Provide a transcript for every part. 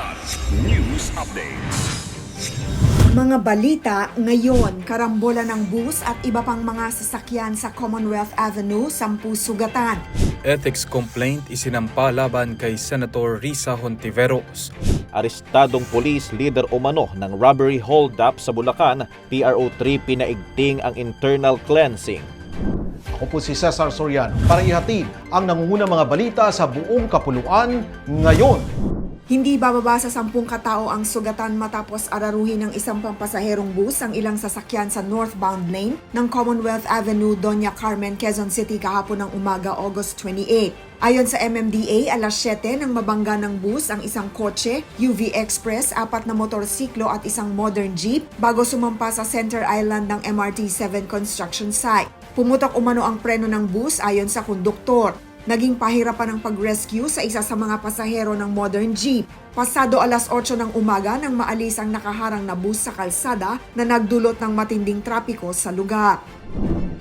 Kilat News Updates. Mga balita ngayon, karambola ng bus at iba pang mga sasakyan sa Commonwealth Avenue, sampu sugatan. Ethics complaint isinampa laban kay Senator Risa Hontiveros. Arestadong pulis leader umano ng robbery hold-up sa Bulacan, PRO3 pinaigting ang internal cleansing. Ako po si Cesar Soriano para ihatid ang nangungunang mga balita sa buong kapuluan ngayon. Hindi bababa sa sampung katao ang sugatan matapos araruhin ng isang pampasaherong bus ang ilang sasakyan sa northbound lane ng Commonwealth Avenue, Doña Carmen, Quezon City kahapon ng umaga, August 28. Ayon sa MMDA, alas 7 nang mabangga ng bus ang isang kotse, UV Express, apat na motorsiklo at isang modern jeep bago sumampa sa Center Island ng MRT-7 construction site. Pumutok umano ang preno ng bus ayon sa konduktor. Naging pahirapan ang pag-rescue sa isa sa mga pasahero ng modern jeep. Pasado alas 8 ng umaga nang maalis ang nakaharang na bus sa kalsada na nagdulot ng matinding trapiko sa lugar.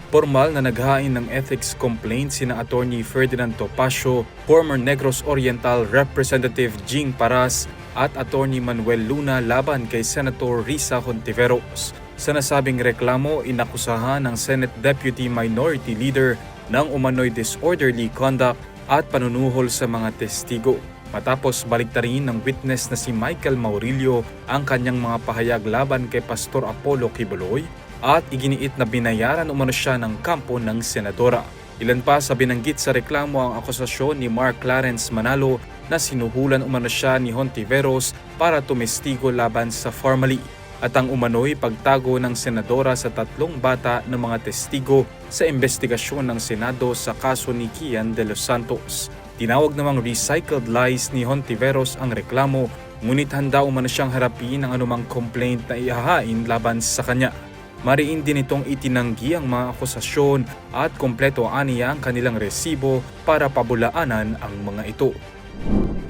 Formal na naghain ng ethics complaint sina Attorney Ferdinand Topacio, former Negros Oriental Representative Jing Paras at Attorney Manuel Luna laban kay Senator Risa Hontiveros. Sa nasabing reklamo, inakusahan ng Senate Deputy Minority Leader ng umano'y disorderly conduct at panunuhol sa mga testigo. Matapos baliktarin ng witness na si Michael Maurilio ang kanyang mga pahayag laban kay Pastor Apollo Kibuloy at iginiit na binayaran umano siya ng kampo ng senadora. Ilan pa sa binanggit sa reklamo ang akusasyon ni Mark Clarence Manalo na sinuhulan umano siya ni Hontiveros para tumestigo laban sa formally at ang umano'y pagtago ng senadora sa tatlong bata ng mga testigo sa investigasyon ng Senado sa kaso ni Kian de los Santos. Tinawag namang recycled lies ni Hontiveros ang reklamo, ngunit handa umano siyang harapin ang anumang complaint na ihahain laban sa kanya. Mariin din itong itinanggi ang mga akusasyon at kompleto aniya ang kanilang resibo para pabulaanan ang mga ito.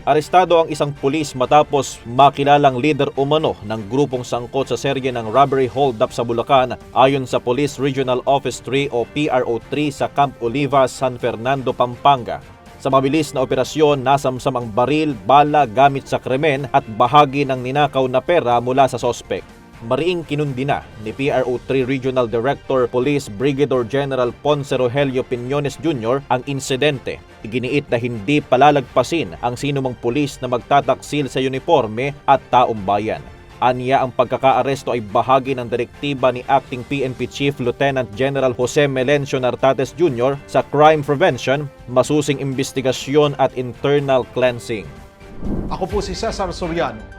Arestado ang isang pulis matapos makilalang leader umano ng grupong sangkot sa serye ng robbery hold-up sa Bulacan ayon sa Police Regional Office 3 o PRO3 sa Camp Oliva, San Fernando, Pampanga. Sa mabilis na operasyon, nasamsam ang baril, bala gamit sa krimen at bahagi ng ninakaw na pera mula sa sospek. Mariing kinundina ni PRO3 Regional Director Police Brigadier General Ponce Rogelio Piñones Jr. ang insidente. Iginiit na hindi palalagpasin ang sinumang pulis na magtataksil sa uniforme at taong bayan. Anya ang pagkakaaresto ay bahagi ng direktiba ni Acting PNP Chief Lieutenant General Jose Melencio Nartates Jr. sa crime prevention, masusing investigasyon at internal cleansing. Ako po si Cesar Soriano,